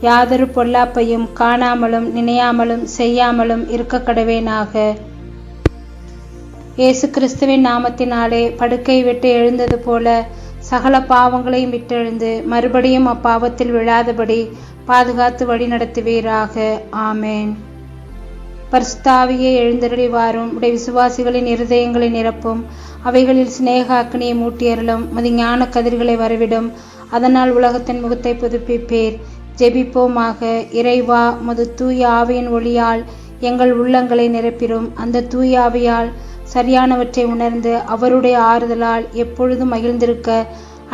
யாதொரு பொல்லாப்பையும் காணாமலும் நினையாமலும் செய்யாமலும் இருக்க கடவேனாக இயேசு கிறிஸ்துவின் நாமத்தினாலே படுக்கை விட்டு எழுந்தது போல சகல பாவங்களையும் விட்டெழுந்து மறுபடியும் அப்பாவத்தில் விழாதபடி பாதுகாத்து வழி நடத்துவீராக. ஆமேன். பரிசுத்தாவியே எழுந்தருளி வாரும் உடைய விசுவாசிகளின் இருதயங்களை நிரப்பும் அவைகளில் சிநேக அக்னியை மூட்டியறலும் மது ஞான கதிர்களை வரவிடும். அதனால் உலகத்தின் முகத்தை புதுப்பிப்பேர். ஜெபிப்போமாக. இறைவா மது தூய ஆவியின் ஒளியால் எங்கள் உள்ளங்களை நிரப்பிடும் அந்த தூய ஆவியால் சரியானவற்றை உணர்ந்து அவருடைய ஆறுதலால் எப்பொழுதும் மகிழ்ந்திருக்க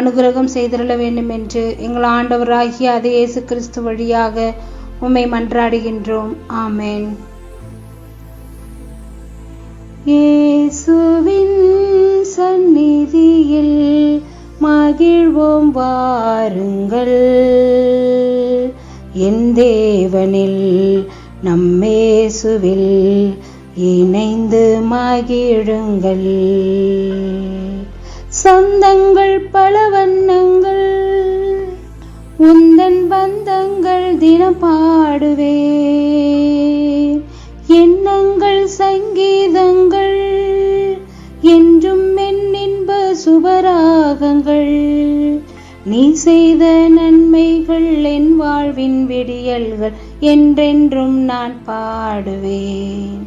அனுகிரகம் செய்திருள வேண்டும் என்று எங்கள் ஆண்டவராகிய அதே இயேசு கிறிஸ்து வழியாக உம்மை மன்றாடுகின்றோம். ஆமேன். இயேசுவின் சந்நிதியில் மகிழ்வோம் வாருங்கள். என் தேவனில் நம்மேசுவில் இணைந்து மகிழுங்கள். சொந்தங்கள் பல வண்ணங்கள் உந்தன் பந்தங்கள் தினம் பாடுவே எண்ணங்கள் சங்கீதங்கள் என்றும் என் இன்ப சுபராகங்கள். நீ செய்த என் விடியல்கள் என்றென்றும் நான் பாடுவேன்.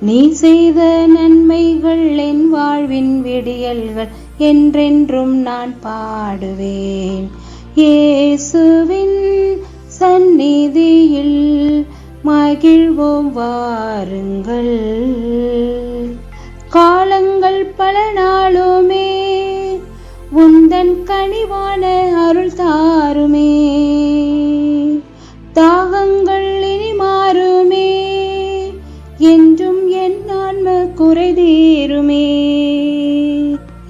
நீ செய்த நன்மைகள் என் வாழ்வின் விடியல்கள் என்றென்றும் நான் பாடுவேன். இயேசுவின் சந்நிதியில் மகிழ்வோம் வாருங்கள்.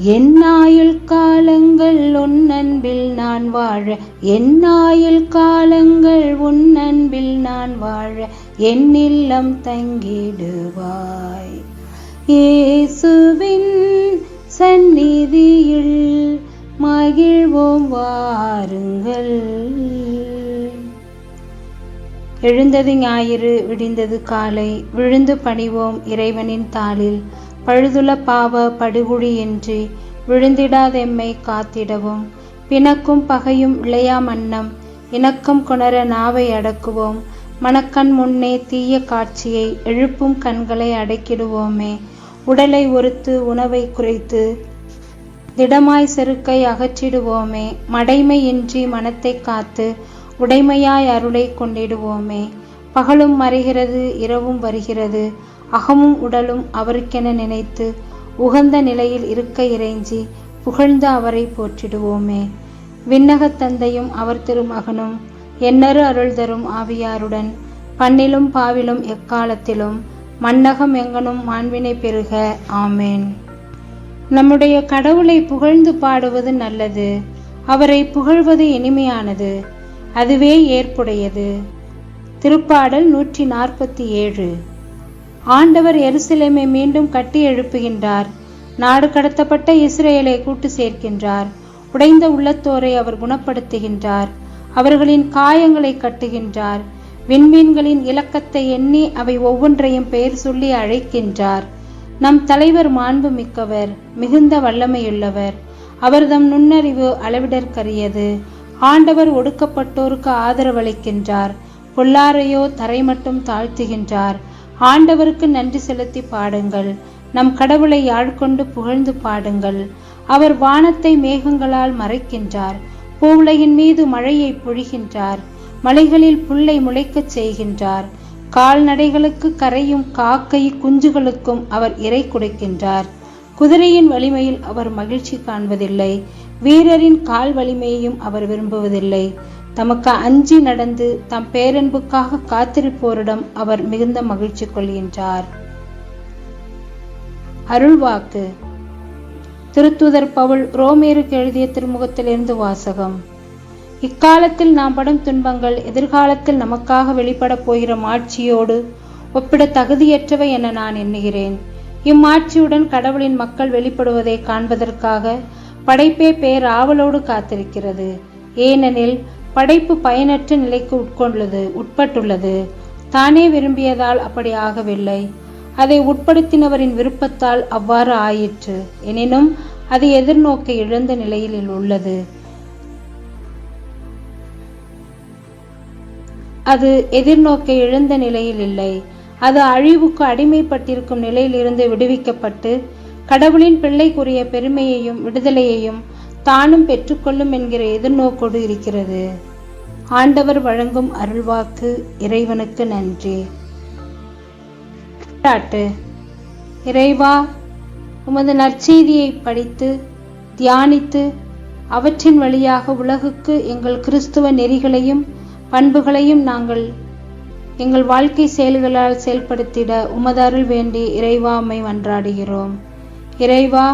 என் ஆயுள் காலங்கள் உன் அன்பில் நான் வாழ. என் ஆயுள் காலங்கள் உன் அன்பில் நான் வாழ. என் இல்லம் தங்கிடுவாய். இயேசுவின் சந்நிதியில் மகிழ்வோம் வாருங்கள். எழுந்தது ஞாயிறு விடிந்தது காலை. விழுந்து பணிவோம் இறைவனின் தாளில். பழுதுல பாவ படுகுழி என்று விழுந்திடாதெம்மை காத்திடவும். பிணக்கும் பகையும் இளையா மன்னம் இணக்கம் கொணர நாவை அடக்குவோம். மணக்கண் முன்னே தீய காட்சியை எழுப்பும் கண்களை அடக்கிடுவோமே. உடலை ஒருத்து உணவை குறைத்து திடமாய் செருக்கை அகற்றிடுவோமே. மடைமையின்றி மனத்தை காத்து உடைமையாய் அருளை கொண்டிடுவோமே. பகலும் மறைகிறது இரவும் வருகிறது. அகமும் உடலும் அவருக்கென நினைத்து உகந்த நிலையில் இருக்க இறைஞ்சி புகழ்ந்து அவரை போற்றிடுவோமே. விண்ணகத் தந்தையும் அவர் திருமகனும் எண்ணறு அருள் தரும் ஆவியாருடன் பண்ணிலும் பாவிலும் எக்காலத்திலும் மன்னகம் எங்கனும் மாண்பினை பெறுக ஆமேன். நம்முடைய கடவுளை புகழ்ந்து பாடுவது நல்லது. அவரை புகழ்வது இனிமையானது. அதுவே ஏற்புடையது. திருப்பாடல் நூற்றி நாற்பத்தி ஏழு. ஆண்டவர் எருசலேமை மீண்டும் கட்டி எழுப்புகின்றார். நாடு கடத்தப்பட்ட இஸ்ரேலை கூட்டு சேர்க்கின்றார். உடைந்த உள்ளத்தோரை அவர் குணப்படுத்துகின்றார். அவர்களின் காயங்களை கட்டுகின்றார். விண்மீன்களின் இலக்கத்தை எண்ணி அவை ஒவ்வொன்றையும் பெயர் சொல்லி அழைக்கின்றார். நம் தலைவர் மாண்பு மிக்கவர் மிகுந்த வல்லமையுள்ளவர். அவர்தம் நுண்ணறிவு அளவிடற்கரியது. ஆண்டவர் ஒடுக்கப்பட்டோருக்கு ஆதரவளிக்கின்றார். பொல்லாரையோ தரை மட்டும் தாழ்த்துகின்றார். ஆண்டவருக்கு நன்றி செலுத்தி பாடுங்கள். நம் கடவுளை ஆழ்கொண்டு புகழ்ந்து பாடுங்கள். அவர் வானத்தை மேகங்களால் மறைக்கின்றார். பூவுலையின் மீது மழையை பொழிகின்றார். மலைகளில் புல்லை முளைக்கச் செய்கின்றார். கால்நடைகளுக்கு கரையும் காக்கை குஞ்சுகளுக்கும் அவர் இறை கொடுக்கின்றார். குதிரையின் வலிமையில் அவர் மகிழ்ச்சி காண்பதில்லை. வீரரின் கால் வலிமையையும் அவர் விரும்புவதில்லை. தமக்கு அஞ்சி நடந்து தம் பேரன்புக்காக காத்திருப்போரிடம் அவர் மிகுந்த மகிழ்ச்சி கொள்கின்றார். அருள்வாக்கு திருத்துதர் பவுல் ரோமேருக்கு எழுதிய திருமுகத்திலிருந்து வாசகம். இக்காலத்தில் நாம் படும் துன்பங்கள் எதிர்காலத்தில் நமக்காக வெளிப்படப் போகிற மாட்சியோடு ஒப்பிட தகுதியற்றவை என நான் எண்ணுகிறேன். இம்மாட்சியுடன் கடவுளின் மக்கள் வெளிப்படுவதை காண்பதற்காக படைப்பே பேர் ஆவலோடு காத்திருக்கிறது. ஏனெனில் படைப்பு பயனற்ற நிலைக்கு உட்கொண்டுள்ளது உட்பட்டுள்ளது. தானே விரும்பியதால் அப்படி ஆகவில்லை. அதை உட்படுத்தினவரின் விருப்பத்தால் அவ்வாறு ஆயிற்று. எனினும் அது எதிர்நோக்க இழந்த நிலையில் உள்ளது. அது எதிர்நோக்க இழந்த நிலையில் இல்லை. அது அழிவுக்கு அடிமைப்பட்டிருக்கும் நிலையிலிருந்து விடுவிக்கப்பட்டு கடவுளின் பிள்ளைக்குரிய பெருமையையும் விடுதலையையும் தானும் பெற்றுக்கொள்ளும் என்கிற எதிர்நோக்கோடு இருக்கிறது. ஆண்டவர் வழங்கும் அருள்வாக்கு இறைவனுக்கு நன்றி. இறைவா உமது நற்செய்தியை படித்து தியானித்து அவற்றின் வழியாக உலகுக்கு எங்கள் கிறிஸ்துவ நெறிகளையும் பண்புகளையும் நாங்கள் எங்கள் வாழ்க்கை செயல்களால் செயல்படுத்திட உமதாருள் வேண்டி இறைவா மன்றாடுகிறோம். இறைவா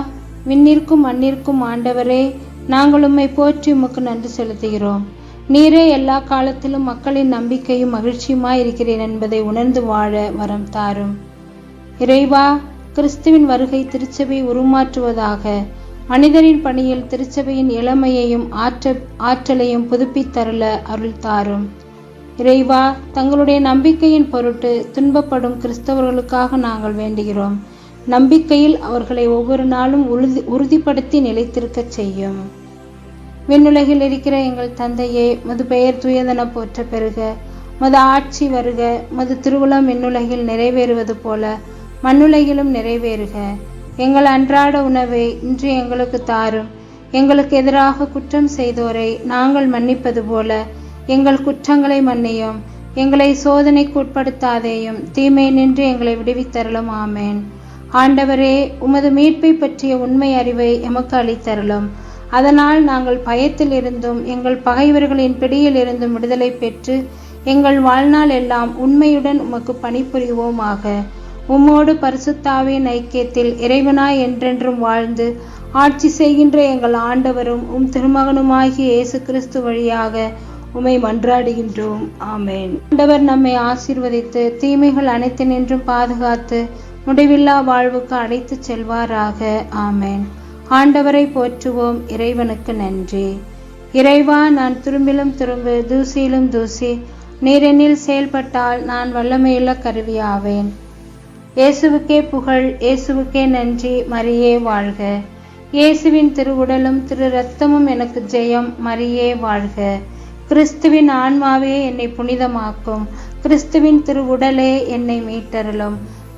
விண்ணிற்கும் மண்ணிற்கும் ஆண்டவரே நாங்கள் உம்மை போற்றி உமக்கு நன்றி செலுத்துகிறோம். நீரே எல்லா காலத்திலும் மக்களின் நம்பிக்கையும் மகிழ்ச்சியுமாய் இருக்கிறேன் என்பதை உணர்ந்து வாழ வரம் தாரும். இறைவா கிறிஸ்துவின் வருகை திருச்சபை உருமாற்றுவதாக மனிதரின் பணியில் திருச்சபையின் இளமையையும் ஆற்ற ஆற்றலையும் புதுப்பித்தருள அருள் தாரும். இறைவா தங்களுடைய நம்பிக்கையின் பொருட்டு துன்பப்படும் கிறிஸ்தவர்களுக்காக நாங்கள் வேண்டுகிறோம். நம்பிக்கையில் அவர்களை ஒவ்வொரு நாளும் உறுதி உறுதிப்படுத்தி நிலைத்திருக்கச் செய்யும். விண்ணுலகில் இருக்கிற எங்கள் தந்தையே மது பெயர் துயதன போற்ற பெறுக மது ஆட்சி வருக மது திருவுளம் விண்ணுலகில் நிறைவேறுவது போல மண்ணுலகிலும் நிறைவேறுக. எங்கள் அன்றாட உணவை இன்று எங்களுக்கு தாரும். எங்களுக்கு எதிராக குற்றம் செய்தோரை நாங்கள் மன்னிப்பது போல எங்கள் குற்றங்களை மன்னியும். எங்களை சோதனைக்கு உட்படுத்தாதேயும் தீமை நின்று எங்களை விடுவித்தரலும் ஆமேன். ஆண்டவரே உமது மீட்பை பற்றிய உண்மை அறிவை எமக்கு அளித்தருளும். அதனால் நாங்கள் பயத்தில் இருந்தும் எங்கள் பகைவர்களின் பிடியில் இருந்தும் விடுதலை பெற்று எங்கள் வாழ்நாள் எல்லாம் உண்மையுடன் உமக்கு பணிபுரிவோமாக. உம்மோடு பரிசுத்தாவின் ஐக்கியத்தில் இறைவனாய் என்றென்றும் வாழ்ந்து ஆட்சி செய்கின்ற எங்கள் ஆண்டவரும் உம் திருமகனுமாகிய இயேசு கிறிஸ்து வழியாக உமை மன்றாடுகின்றோம். ஆமேன். ஆண்டவர் நம்மை ஆசீர்வதித்து தீமைகள் அனைத்து நின்றும் பாதுகாத்து முடிவில்லா வாழ்வுக்கு அழைத்து செல்வாராக. ஆமேன். ஆண்டவரை போற்றுவோம். இறைவனுக்கு நன்றி. இறைவா நான் திரும்பிலும் திரும்பு தூசியிலும் தூசி நீரெனில் செயல்பட்டால் நான் வல்லமையுள்ள கருவியாவேன். இயேசுவுக்கே புகழ் இயேசுவுக்கே நன்றி மரியே வாழ்க. இயேசுவின் திருவுடலும் திரு ரத்தமும் எனக்கு ஜெயம் மரியே வாழ்க. கிறிஸ்துவின் ஆன்மாவே என்னை புனிதமாக்கும். கிறிஸ்துவின் திருவுடலே என்னை மீட்டருளும்.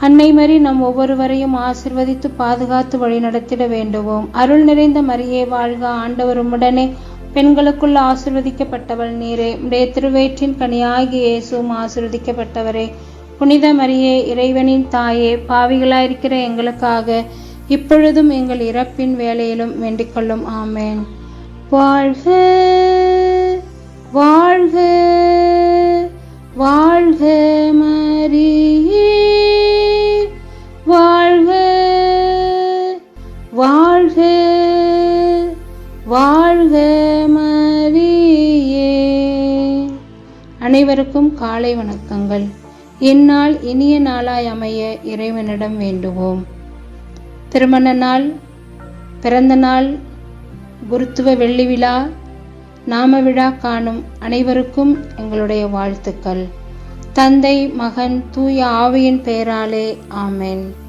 அன்னை மரி நம் ஒவ்வொருவரையும் ஆசிர்வதித்து பாதுகாத்து வழிநடத்திட வேண்டுவோம். அருள் நிறைந்த மரியே வாழ்க ஆண்டவர் உடனே. பெண்களுக்குள் ஆசிர்வதிக்கப்பட்டவள் நீரே. உடைய திருவேற்றின் கனியாகி இயேசுவும் ஆசிர்வதிக்கப்பட்டவரே. புனித மரியே இறைவனின் தாயே பாவிகளாயிருக்கிற எங்களுக்காக இப்பொழுதும் எங்கள் இறப்பின் வேலையிலும் வேண்டிக்கொள்ளும் ஆமேன். வாழ்க வாழ்க வாழ்க மரியே. வாழ்க மரியே. அனைவருக்கும் காலை வணக்கங்கள். இந்நாள் இனிய நாளாய் அமைய இறைவனிடம் வேண்டுவோம். திருமண நாள் பிறந்த நாள் குருத்துவ வெள்ளி விழா நாம விழா காணும் அனைவருக்கும் எங்களுடைய வாழ்த்துக்கள். தந்தை மகன் தூய ஆவியின் பெயராலே ஆமென்.